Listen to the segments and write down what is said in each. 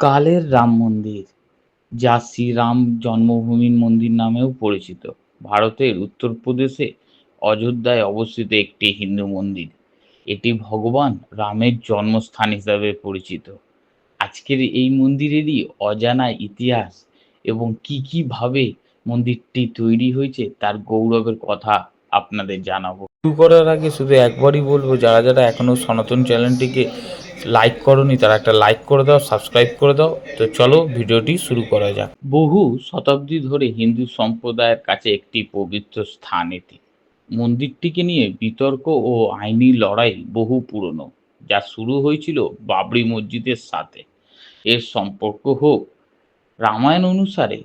কালের রাম মন্দির, যা শ্রীরাম জন্মভূমির মন্দির নামেও পরিচিত। ভারতের উত্তরপ্রদেশে অযোধ্যায় অবস্থিত একটি হিন্দু মন্দির। এটি ভগবান রামের জন্মস্থান হিসাবে পরিচিত। আজকের এই মন্দিরেরই অজানা ইতিহাস এবং কি কি ভাবে মন্দিরটি তৈরি হয়েছে, তার গৌরবের কথা আপনাদের জানাব। শুরু করার আগে শুধু একবারই বলব যারা যারা এখনও সনাতন চ্যানেলটিকে লাইক করনি তারা একটা লাইক করে দাও সাবস্ক্রাইব করে দাও। তো চলো ভিডিওটি শুরু করা যাক। বহু শতাব্দী ধরে হিন্দু সম্প্রদায়ের কাছে একটি পবিত্র স্থান এটি। মন্দিরটিকে নিয়ে বিতর্ক ও আইনি লড়াই বহু পুরনো যা শুরু হয়েছিল বাবরি মসজিদের সাথে। এর সম্পর্ক হোক রামায়ণ অনুসারে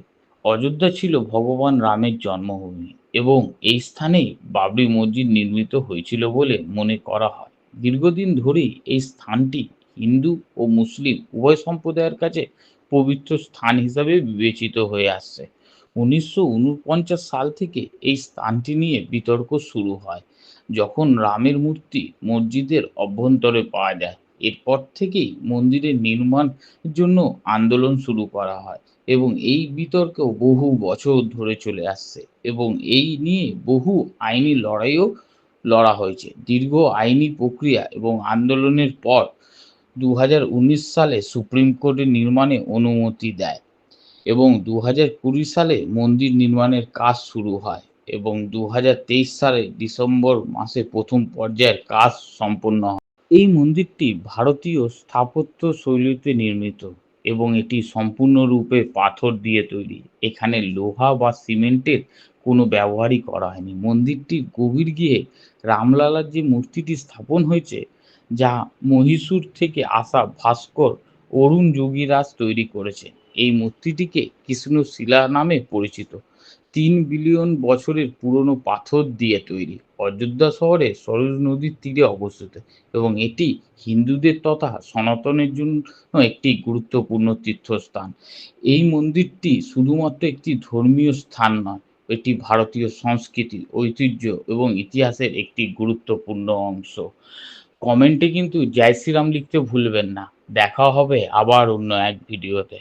অযোধ্যা ছিল ভগবান রামের জন্মভূমি এবং এই স্থানেই বাবরি মসজিদ নির্মিত হয়েছিল বলে মনে করা হয়। দীর্ঘদিন ধরেই এই স্থানটি হিন্দু ও মুসলিম উভয় সম্প্রদায়ের কাছে পবিত্র স্থান হিসাবে বিবেচিত হয়ে আসছে। উনিশশো উনপঞ্চাশ সাল থেকে এই স্থানটি নিয়ে বিতর্ক শুরু হয়, যখন রামের মূর্তি মসজিদের অভ্যন্তরে পাওয়া যায়। এরপর থেকেই মন্দিরের নির্মাণের জন্য আন্দোলন শুরু করা হয় এবং এই বিতর্ক বহু বছর ধরে চলে আসছে এবং এই নিয়ে বহু আইনি লড়াইও লড়া হয়েছে। দীর্ঘ আইনি প্রক্রিয়া এবং আন্দোলনের পর দু হাজার উনিশ সালে সুপ্রিম কোর্টের নির্মাণে অনুমতি দেয় এবং দু সালে মন্দির নির্মাণের কাজ শুরু হয় এবং দু হাজার তেইশ সালে ডিসেম্বর মাসে প্রথম পর্যায়ের কাজ সম্পন্ন হয়। এই মন্দিরটি ভারতীয় স্থাপত্য শৈলীতে নির্মিত এবং এটি সম্পূর্ণরূপে পাথর দিয়ে তৈরি। এখানে লোহা বা সিমেন্টের কোনো ব্যবহারই করা হয়নি। মন্দিরটির গভীর গিয়ে রামলালার যে মূর্তিটি স্থাপন হয়েছে, যা মহীশূর থেকে আসা ভাস্কর অরুণ যোগীরাজ তৈরি করেছে। এই মূর্তিটিকে কৃষ্ণ কৃষ্ণশিলা নামে পরিচিত। তিন বিলিয়ন বছরের পুরনো পাথর দিয়ে তৈরি। অযোধ্যা শহরে সরজ নদীর তীরে অবস্থিত এবং এটি হিন্দুদের তথা সনাতনের জন্য একটি গুরুত্বপূর্ণ তীর্থস্থান। এই মন্দিরটি শুধুমাত্র একটি ধর্মীয় স্থান নয়, এটি ভারতীয় সংস্কৃতি ঐতিহ্য এবং ইতিহাসের একটি গুরুত্বপূর্ণ অংশ। কমেন্টে কিন্তু জয় শ্রীরাম লিখতে ভুলবেন না। দেখা হবে আবার অন্য এক ভিডিওতে।